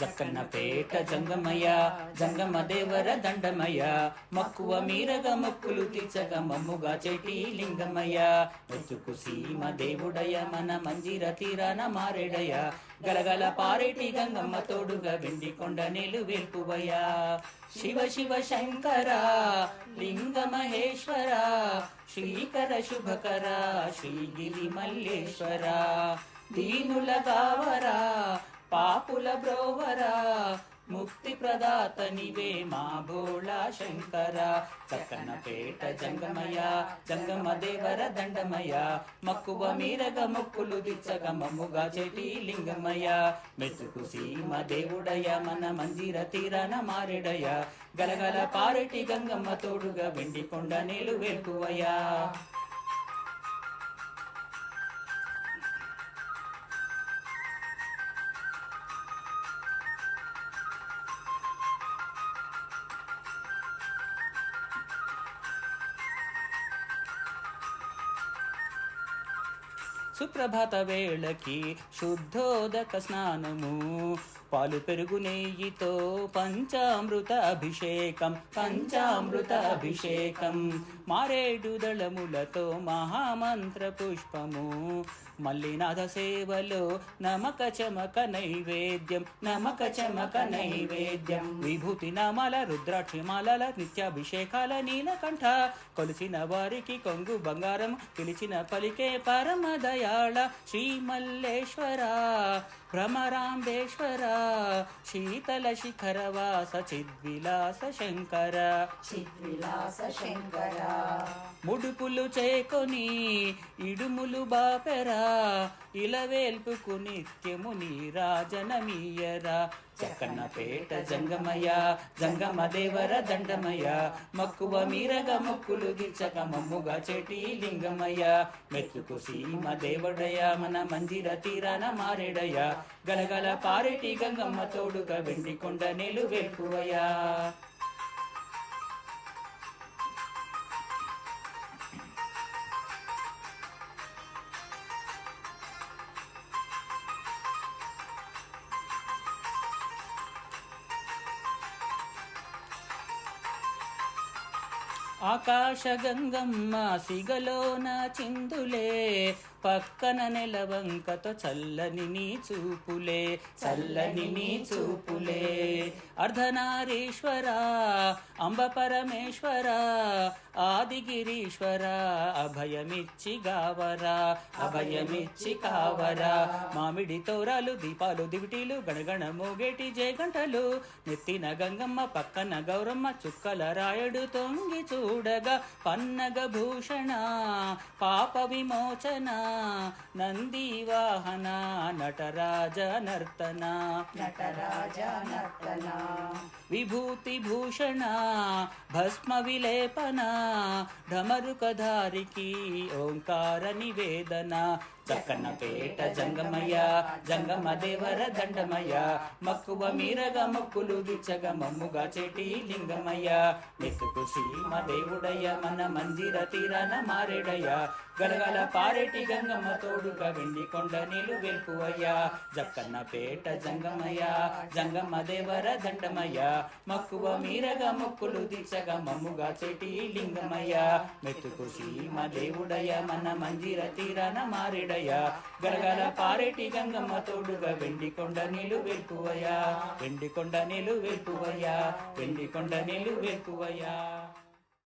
జక్కన్న పేట జంగమయ్య జంగమ దేవర దండమయ్య మక్కువ మీరగ మొక్కులు తీర్చగ మమ్ముగా చెటి లింగమయ్య. మెచ్చుకు సీమ దేవుడయ మన మంజిర తీరాన మారేడయ గలగల పారేటి గంగమ్మ తోడుగా వెండి కొండ నీలు వెల్పువయ్యా. శివ శివ శంకర లింగ మహేశ్వర శ్రీకర శుభకర శ్రీగిరి మల్లేశ్వర. దీనుల కావరా పాపుల బ్రోవరా ముక్తి ప్రదాత నివే మా భోళా శంకర. చక్కన పేట జంగమయ జంగమ దేవర దండమయ మక్కువ మీరగ మొక్కులు దిచ్చగ మమ్ముగా చెటి లింగమయ మెతుకు సీమ దేవుడయ మన మందిర తీరన మారెడయ గలగల పారెటి గంగమ్మ తోడుగా వెండి కొండ నీలు వెల్కువయ్యా సుప్రభాత వేళకి శుద్ధోదక స్నానము పాలు పెరుగు నెయ్యితో పంచామృత అభిషేకం పంచామృత అభిషేకం. మారేడు దళములతో మహామంత్ర పుష్పము. మల్లినాథ సేవలో నమక చమక నైవేద్యం నమక చమక నైవేద్యం. విభూతి నామాల రుద్రాక్షి మాలల నిత్యాభిషేకాల నీలకంఠ. కొలిచిన వారికి కొంగు బంగారం పిలిచిన పలికే పరమ దయాళ శ్రీ మల్లేశ్వర భ్రమరాంబేశ్వర. శీతల శిఖర వాస చిద్విలాస శంకర. చిద్విలాస శంకర. ముడుపులు చేకొని ఇడుములు బాపెరా ఇలవేల్పుకు నిత్యము నీరాజనమీయరా. చక్కన్న పేట జంగమయ్య జంగమ దేవర దండమయ్య మక్కువ మీరగ మొక్కులు దిచ్చక మమ్ముగా చెటి లింగమయ్య. మెత్తుకు సీమ దేవుడయ మన మందిర తీరాన మారేడయ గలగల పారెటి గంగమ్మ తోడుగా వెండి కొండ నీలు వెల్పువయ్యా. ఆకాశగంగమ్మ సిగలోన చిందులే పక్కన నెలవంకతో చల్లని నీ చూపులే చల్లని నీ చూపులే. అర్ధనారీశ్వర అంబ పరమేశ్వర ఆదిగిరీశ్వర అభయమిచ్చి గావరా అభయమిచ్చి కావరా. మామిడి తోరాలు దీపాలు దివిటీలు గణగణ మోగేటి జయగంటలు నెత్తిన గంగమ్మ పక్కన గౌరమ్మ చుక్కల రాయుడు తొంగి చూడగా పన్నగ భూషణ పాప విమోచన నంది వాహన నటరాజ నర్తన. నటరాజ నర్తన. విభూతి భూషణ భస్మ విలేపన ఢమరుకధారికి ఓంకార నివేదన. చక్కన పేట జంగమయ్య జంగమ దేవర దండమయ్య మక్కువ మీరగ మొక్కులు దిచ్చగ మమ్ముగా చెటి లింగమయ్య. నెత్తుకు సీమ దేవుడయ్య మన మందిర తీరాన మారేడయ్య. గలగల పారేటి గంగమ్మ తోడుగా వెండి కొండ నీళ్ళు వెల్పువయ్యా. జక్కన్న పేట జంగమయ్య జంగమ్మ దేవర దండమయ్య. మక్కువ మీరగ మొక్కులు దిచ్చగ మమ్ముగా చెటి లింగమయ్య. మెత్తుకు సీమ దేవుడయ్య మన మందిర తీరాన మారేడయ్య గలగల పారేటి గంగమ్మ తోడుగా వెండి కొండ నీలు వెల్పువయ్యా. వెండి కొండ నీలు వెల్పువయ్యా. వెండి కొండ నీలు వెల్పువయ్యా.